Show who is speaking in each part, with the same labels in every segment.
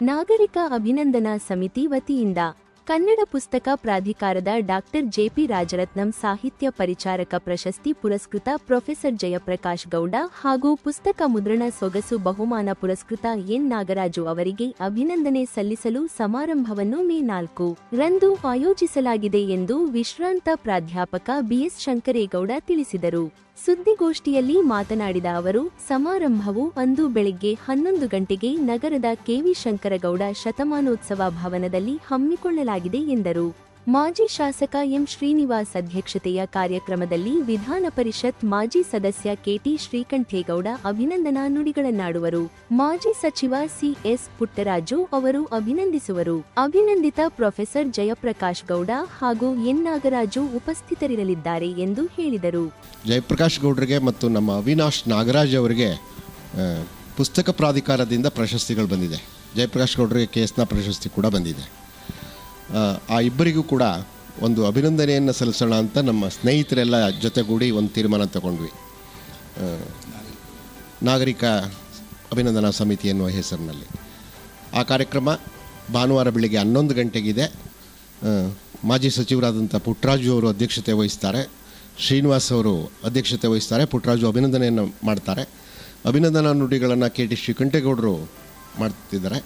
Speaker 1: ನಾಗರಿಕ ಅಭಿನಂದನಾ ಸಮಿತಿ ವತಿಯಿಂದ ಕನ್ನಡ ಪುಸ್ತಕ ಪ್ರಾಧಿಕಾರದ ಡಾಕ್ಟರ್ ಜೆಪಿ ರಾಜರತ್ನಂ ಸಾಹಿತ್ಯ ಪರಿಚಾರಕ ಪ್ರಶಸ್ತಿ ಪುರಸ್ಕೃತ ಪ್ರೊಫೆಸರ್ ಜಯಪ್ರಕಾಶ್ ಗೌಡ ಹಾಗೂ ಪುಸ್ತಕ ಮುದ್ರಣ ಸೊಗಸು ಬಹುಮಾನ ಪುರಸ್ಕೃತ ಎನ್ ನಾಗರಾಜು ಅವರಿಗೆ ಅಭಿನಂದನೆ ಸಲ್ಲಿಸಲು ಸಮಾರಂಭವನ್ನು ಮೇ ನಾಲ್ಕು ರಂದು ಆಯೋಜಿಸಲಾಗಿದೆ ಎಂದು ವಿಶ್ರಾಂತ ಪ್ರಾಧ್ಯಾಪಕ ಬಿಎಸ್ ಶಂಕರೇಗೌಡ ತಿಳಿಸಿದರು. ಸುದ್ದಿಗೋಷ್ಠಿಯಲ್ಲಿ ಮಾತನಾಡಿದ ಅವರು, ಸಮಾರಂಭವು ಅಂದು ಬೆಳಿಗ್ಗೆ ಹನ್ನೊಂದು ಗಂಟೆಗೆ ನಗರದ ಕೆವಿ ಶಂಕರಗೌಡ ಶತಮಾನೋತ್ಸವ ಭವನದಲ್ಲಿ ಹಮ್ಮಿಕೊಳ್ಳಲಾಗಿದೆ ಎಂದರು. ಮಾಜಿ ಶಾಸಕ ಎಂ ಶ್ರೀನಿವಾಸ್ ಅಧ್ಯಕ್ಷತೆಯ ಕಾರ್ಯಕ್ರಮದಲ್ಲಿ ವಿಧಾನ ಪರಿಷತ್ ಮಾಜಿ ಸದಸ್ಯ ಕೆಟಿ ಶ್ರೀಕಂಠೇಗೌಡ ಅಭಿನಂದನಾ ನುಡಿಗಳನ್ನಾಡುವರು. ಮಾಜಿ ಸಚಿವ ಸಿಎಸ್ ಪುಟ್ಟರಾಜು ಅವರು ಅಭಿನಂದಿಸುವರು. ಅಭಿನಂದಿತ ಪ್ರೊಫೆಸರ್ ಜಯಪ್ರಕಾಶ್ ಗೌಡ ಹಾಗೂ ಎನ್. ನಾಗರಾಜು ಉಪಸ್ಥಿತರಿರಲಿದ್ದಾರೆ ಎಂದು ಹೇಳಿದರು.
Speaker 2: ಜಯಪ್ರಕಾಶ್ ಗೌಡರಿಗೆ ಮತ್ತು ನಮ್ಮ ಅವಿನಾಶ್ ನಾಗರಾಜ್ ಅವರಿಗೆ ಪುಸ್ತಕ ಪ್ರಾಧಿಕಾರದಿಂದ ಪ್ರಶಸ್ತಿಗಳು ಬಂದಿದೆ. ಜಯಪ್ರಕಾಶ್ ಗೌಡರಿಗೆ ಕೇಸ್ನ ಪ್ರಶಸ್ತಿ ಕೂಡ ಬಂದಿದೆ. ಆ, ಇಬ್ಬರಿಗೂ ಕೂಡ ಒಂದು ಅಭಿನಂದನೆಯನ್ನು ಸಲ್ಲಿಸೋಣ ಅಂತ ನಮ್ಮ ಸ್ನೇಹಿತರೆಲ್ಲ ಜೊತೆಗೂಡಿ ಒಂದು ತೀರ್ಮಾನ ತಗೊಂಡ್ವಿ. ನಾಗರಿಕ ಅಭಿನಂದನಾ ಸಮಿತಿ ಎನ್ನುವ ಹೆಸರಿನಲ್ಲಿ. ಆ ಕಾರ್ಯಕ್ರಮ ಭಾನುವಾರ ಬೆಳಿಗ್ಗೆ ಹನ್ನೊಂದು ಗಂಟೆಗಿದೆ. ಮಾಜಿ ಸಚಿವರಾದಂಥ ಪುಟ್ಟರಾಜು ಅವರು ಅಧ್ಯಕ್ಷತೆ ವಹಿಸ್ತಾರೆ. ಶ್ರೀನಿವಾಸ್ ಅವರು ಅಧ್ಯಕ್ಷತೆ ವಹಿಸ್ತಾರೆ. ಪುಟ್ಟರಾಜು ಅಭಿನಂದನೆಯನ್ನು ಮಾಡ್ತಾರೆ. ಅಭಿನಂದನಾ ನುಡಿಗಳನ್ನು ಕೆ ಟಿ ಶ್ರೀಕಂಠೇಗೌಡರು ಮಾಡ್ತಿದ್ದಾರೆ.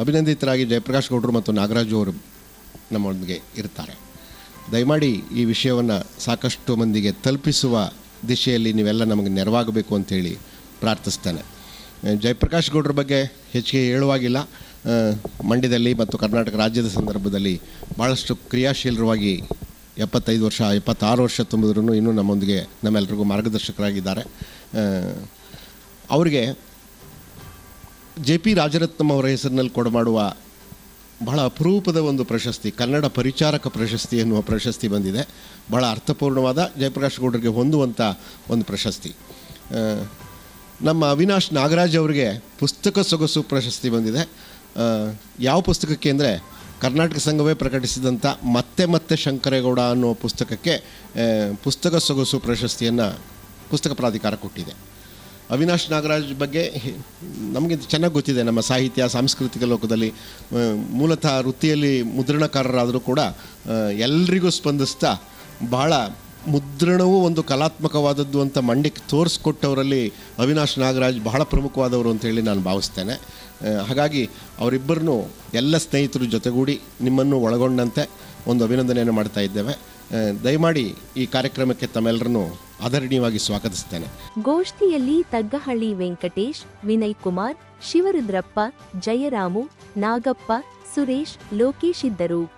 Speaker 2: ಅಭಿನಂದಿತರಾಗಿ ಜಯಪ್ರಕಾಶ್ ಗೌಡರು ಮತ್ತು ನಾಗರಾಜು ಅವರು ನಮ್ಮೊಂದಿಗೆ ಇರ್ತಾರೆ. ದಯಮಾಡಿ ಈ ವಿಷಯವನ್ನು ಸಾಕಷ್ಟು ಮಂದಿಗೆ ತಲುಪಿಸುವ ದಿಶೆಯಲ್ಲಿ ನೀವೆಲ್ಲ ನಮಗೆ ನೆರವಾಗಬೇಕು ಅಂತೇಳಿ ಪ್ರಾರ್ಥಿಸ್ತೇನೆ. ಜಯಪ್ರಕಾಶ್ ಗೌಡ್ರ ಬಗ್ಗೆ ಹೆಚ್ಚಿಗೆ ಹೇಳುವಾಗಿಲ್ಲ. ಮಂಡ್ಯದಲ್ಲಿ ಮತ್ತು ಕರ್ನಾಟಕ ರಾಜ್ಯದ ಸಂದರ್ಭದಲ್ಲಿ ಭಾಳಷ್ಟು ಕ್ರಿಯಾಶೀಲರವಾಗಿ ಎಪ್ಪತ್ತೈದು ವರ್ಷ, ಎಪ್ಪತ್ತಾರು ವರ್ಷ ತುಂಬಿದ್ರೂ ಇನ್ನೂ ನಮ್ಮೊಂದಿಗೆ ನಮ್ಮೆಲ್ಲರಿಗೂ ಮಾರ್ಗದರ್ಶಕರಾಗಿದ್ದಾರೆ. ಅವರಿಗೆ ಜೆ ಪಿ ರಾಜರತ್ನಂ ಅವರ ಹೆಸರಿನಲ್ಲಿ ಕೊಡಮಾಡುವ ಬಹಳ ಅಪರೂಪದ ಒಂದು ಪ್ರಶಸ್ತಿ, ಕನ್ನಡ ಪರಿಚಾರಕ ಪ್ರಶಸ್ತಿ ಎನ್ನುವ ಪ್ರಶಸ್ತಿ ಬಂದಿದೆ. ಬಹಳ ಅರ್ಥಪೂರ್ಣವಾದ, ಜಯಪ್ರಕಾಶ್ ಗೌಡರಿಗೆ ಹೊಂದುವಂಥ ಒಂದು ಪ್ರಶಸ್ತಿ. ನಮ್ಮ ಅವಿನಾಶ್ ನಾಗರಾಜ್ ಅವರಿಗೆ ಪುಸ್ತಕ ಸೊಗಸು ಪ್ರಶಸ್ತಿ ಬಂದಿದೆ. ಯಾವ ಪುಸ್ತಕಕ್ಕೆ ಅಂದರೆ, ಕರ್ನಾಟಕ ಸಂಘವೇ ಪ್ರಕಟಿಸಿದಂಥ ಮತ್ತೆ ಮತ್ತೆ ಶಂಕರೇಗೌಡ ಅನ್ನುವ ಪುಸ್ತಕಕ್ಕೆ ಪುಸ್ತಕ ಸೊಗಸು ಪ್ರಶಸ್ತಿಯನ್ನು ಪುಸ್ತಕ ಪ್ರಾಧಿಕಾರ ಕೊಟ್ಟಿದೆ. ಅವಿನಾಶ್ ನಾಗರಾಜ್ ಬಗ್ಗೆ ನಮಗೆ ಚೆನ್ನಾಗಿ ಗೊತ್ತಿದೆ ನಮ್ಮ ಸಾಹಿತ್ಯ, ಸಾಂಸ್ಕೃತಿಕ ಲೋಕದಲ್ಲಿ ಮೂಲತಃ ವೃತ್ತಿಯಲ್ಲಿ ಮುದ್ರಣಕಾರರಾದರೂ ಕೂಡ ಎಲ್ರಿಗೂ ಸ್ಪಂದಿಸ್ತಾ ಬಹಳ ಮುದ್ರಣವೂ ಒಂದು ಕಲಾತ್ಮಕವಾದದ್ದು ಅಂತ ಮಂಡಿಕ್ ತೋರಿಸ್ಕೊಟ್ಟವರಲ್ಲಿ ಅವಿನಾಶ್ ನಾಗರಾಜ್ ಬಹಳ ಪ್ರಮುಖವಾದವರು ಅಂತೇಳಿ ನಾನು ಭಾವಿಸ್ತೇನೆ. ಹಾಗಾಗಿ ಅವರಿಬ್ಬರನ್ನು ಎಲ್ಲ ಸ್ನೇಹಿತರು ಜೊತೆಗೂಡಿ ನಿಮ್ಮನ್ನು ಒಳಗೊಂಡಂತೆ ಒಂದು ಅಭಿನಂದನೆಯನ್ನು ಮಾಡ್ತಾ ಇದ್ದೇವೆ. ದಯಮಾಡಿ ಈ ಕಾರ್ಯಕ್ರಮಕ್ಕೆ ತಮ್ಮೆಲ್ಲರನ್ನು ಆದರಣೀಯವಾಗಿ ಸ್ವಾಗತಿಸುತ್ತೇನೆ.
Speaker 1: ಗೋಷ್ಠಿಯಲ್ಲಿ ತಗ್ಗಹಳ್ಳಿ ವೆಂಕಟೇಶ್ ವಿನಯ್ ಕುಮಾರ್ ಶಿವರುದ್ರಪ್ಪ ಜಯರಾಮು ನಾಗಪ್ಪ ಸುರೇಶ್ ಲೋಕೇಶ್ ಇದ್ದರು.